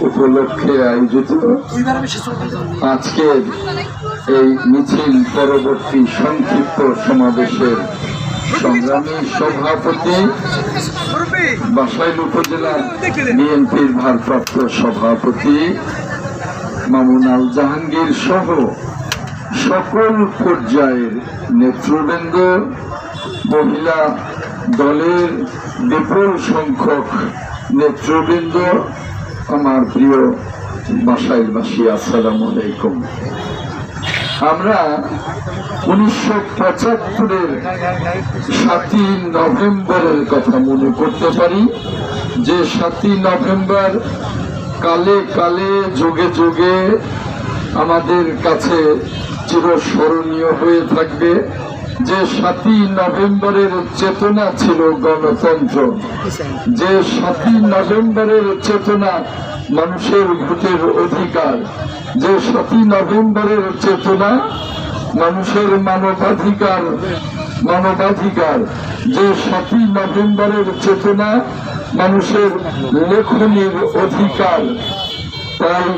উপলক্ষে আয়োজিত আজকের এই মিছিল পরবর্তী সংক্ষিপ্ত সমাবেশের সংগ্রামী সভাপতি বাসাইল উপজেলা বিএনপির ভারপ্রাপ্ত সভাপতি মামুন আল জাহাঙ্গীর সহ সকল পর্যায়ের নেতৃবৃন্দ, মহিলা দলের বিপুল সংখ্যক নেতৃবৃন্দ আমার প্রিয় বাসাইলবাসী আসসালামু আলাইকুম। আমরা উনিশশো পঁচাত্তরের সাতই নভেম্বরের কথা মনে করতে পারি, যে সাতই নভেম্বর কালে কালে, যুগে যুগে আমাদের কাছে চিরস্মরণীয় হয়ে থাকবে। যে সাতই নভেম্বরের চেতনা ছিল গণতন্ত্র, যে সাতই নভেম্বরের চেতনা মানুষের ভোটের অধিকার, যে সাতই নভেম্বরের চেতনা মানুষের মানবাধিকার মানবাধিকার, যে সাতই নভেম্বরের চেতনা মানুষের লেখনীর অধিকার। তাই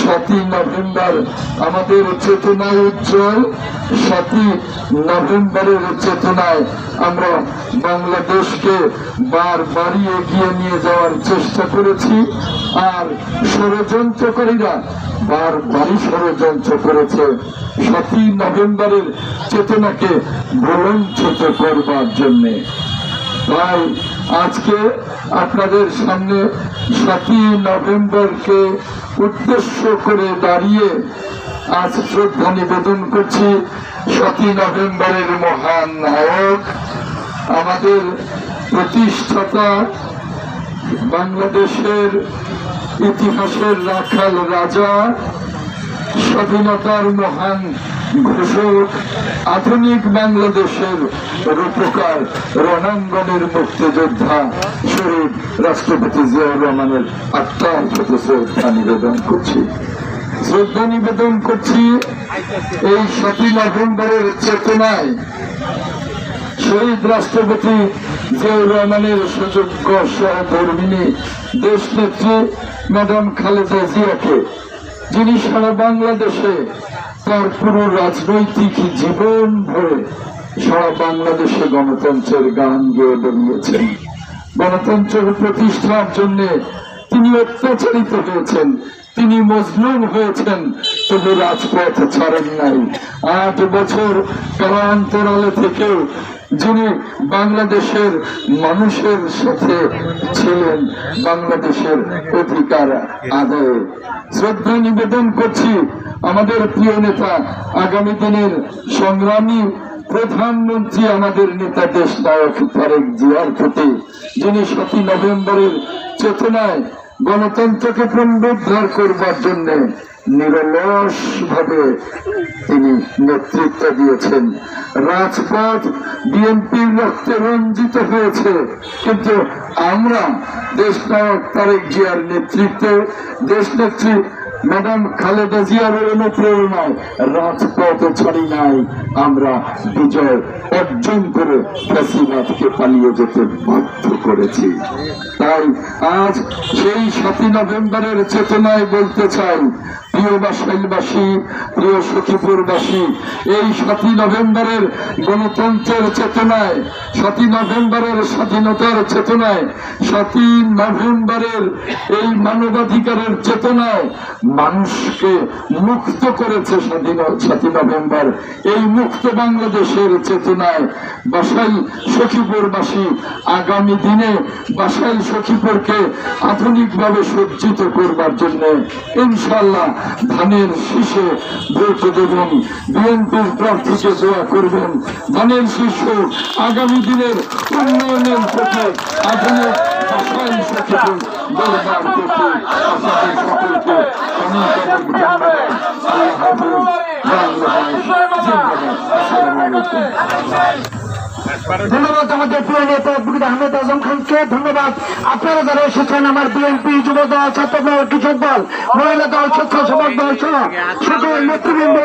সাতই নভেম্বর আমাদের চেতনায় উজ্জ্বল, সাতই নভেম্বরের চেতনায় আমরা বাংলাদেশকে বারবারই এগিয়ে নিয়ে যাওয়ার চেষ্টা করেছি। আর ষড়যন্ত্রকারীরা বারবারই ষড়যন্ত্র করেছে। সাতই নভেম্বরের চেতনাকে ভুলঞ্চিত করবার জন্যে। তাই আজকে আপনাদের সামনে সাতই নভেম্বরকে উদ্দেশ্য করে দাঁড়িয়ে আজ শ্রদ্ধা নিবেদন করছি। সাতই নভেম্বরের মহান নায়ক, আমাদের প্রতিষ্ঠাতা বাংলাদেশের ইতিহাসের রাখাল রাজা, স্বাধীনতার মহান আধুনিক বাংলাদেশের রূপকার, রণাঙ্গনের মুক্তিযোদ্ধা শহীদ রাষ্ট্রপতি জিয়াউর রহমানের আত্মার প্রতি শ্রদ্ধা নিবেদন করছি। শ্রদ্ধা নিবেদন করছি, এই সাতই নভেম্বরের চেতনায় শহীদ রাষ্ট্রপতি জিয়াউর রহমানের সুযোগ্য সহধর্মিনী দেশ নেত্রী ম্যাডাম খালেদা জিয়াকে, যিনি সারা বাংলাদেশে তার পুরো রাজনৈতিক জীবন ধরে সারা বাংলাদেশে গণতন্ত্রের গান গেয়ে বেরিয়েছেন। গণতন্ত্রের প্রতিষ্ঠার জন্য তিনি অত্যাচারিত হয়েছেন, তিনি মজলুম হয়েছেন তবু রাজপথ ছাড়েন নাই। আট বছর কারান্তরালে থেকেও যিনি বাংলাদেশের মানুষের সাথে ছিলেন, বাংলাদেশের অধিকার আদায়ে। শ্রদ্ধা নিবেদন করছি আমাদের প্রিয় নেতা, আগামী দিনের সংগ্রামী প্রধানমন্ত্রী আমাদের নেতা দেশ নায়ক তারেক জিয়ার প্রতি, যিনি সাতই নভেম্বরের চেতনায় গণতন্ত্রকে পুনরুদ্ধার করবার জন্য নিরলস ভাবে তিনি নেতৃত্ব দিয়েছেন। রাজপথ বিএনপির রক্তে রঞ্জিত হয়েছে। কিন্তু আমরা দেশ নায়ক তারেক জিয়ার নেতৃত্বে, দেশ নেত্রী ম্যাডাম খালেদা জিয়ার অনুপ্রেরণায় রাজপথ ছাড়ি নাই। আমরা বিজয় অর্জন করে ফ্যাসিবাদকে পালিয়ে যেতে বাধ্য করেছি। তাই আজ সেই সাতই নভেম্বরের চেতনায় বলতে চাই প্রিয় সখীপুরবাসী এই সাতই নভেম্বরের গণতন্ত্রের চেতনায়, সাতই নভেম্বরের স্বাধীনতার চেতনায়, সাতই নভেম্বরের এই মানবাধিকারের চেতনায় মানুষকে মুক্ত করেছে স্বাধীন, সাতই নভেম্বর। এই মুক্ত বাংলাদেশের চেতনায় বাসাইল সখীপুরবাসী আগামী দিনে বাসাইল সখীপুরকে আধুনিকভাবে সজ্জিত করবার জন্য ইনশাল্লাহ ধানের শীষে ভোট দেবেন। বিএনপির প্রার্থীকে দোয়া করবেন। ধানের শীর্ষ আগামী দিনের উন্নয়নের পথে আধুনিক দরবার করতে আপনাদের সকলকে অনেক অনেক ধন্যবাদ আল্লাহ হাফেজ। আসসালামু আলাইকুম। ধন্যবাদ আমাদের প্রিয় নেতা আহমেদ আজম খানকে। ধন্যবাদ। আপনারা যারা এসেছেন, আমার বিএনপি যুব দল ছাত্র দল কৃষক দল, মহিলা দল স্বেচ্ছাসেবক দল সহ সকল নেতৃবৃন্দ।